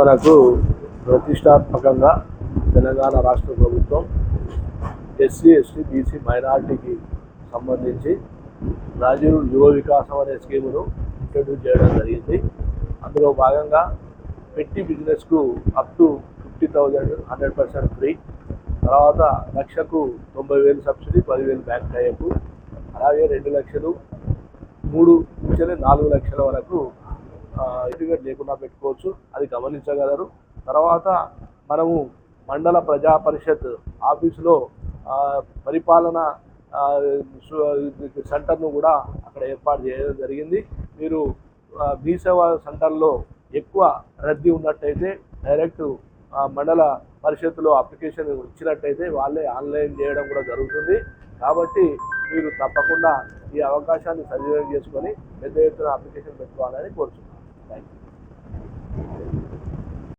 మనకు ప్రతిష్టాత్మకంగా తెలంగాణ రాష్ట్ర ప్రభుత్వం ఎస్సీ ఎస్టీ బీసీ మైనార్టీకి సంబంధించి రాజీవ్ యువ వికాసం అనే స్కీమును ఇంట్రడ్యూస్ చేయడం జరిగింది. అందులో భాగంగా పెట్టి బిజినెస్కు up to fifty thousand hundred percent free. తర్వాత లక్షకు తొంభై వేలు సబ్సిడీ పదివేలు బ్యాంక్ టైపు. అలాగే రెండు లక్షలు మూడు నుంచి నాలుగు లక్షల వరకు సర్టిఫికేట్ లేకుండా పెట్టుకోవచ్చు. అది గమనించగలరు. తర్వాత మనము మండల ప్రజా పరిషత్ ఆఫీసులో పరిపాలన సెంటర్ను కూడా అక్కడ ఏర్పాటు చేయడం జరిగింది. మీరు ఆ, మీ సేవా సెంటర్లో ఎక్కువ రద్దీ ఉన్నట్టయితే డైరెక్ట్ మండల పరిషత్తులో అప్లికేషన్ ఇచ్చినట్టయితే వాళ్ళే ఆన్లైన్ చేయడం కూడా జరుగుతుంది. కాబట్టి మీరు తప్పకుండా ఈ అవకాశాన్ని సద్వినియోగం చేసుకొని పెద్ద ఎత్తున అప్లికేషన్ పెట్టుకోవాలని కోరుతున్నాను Thank you.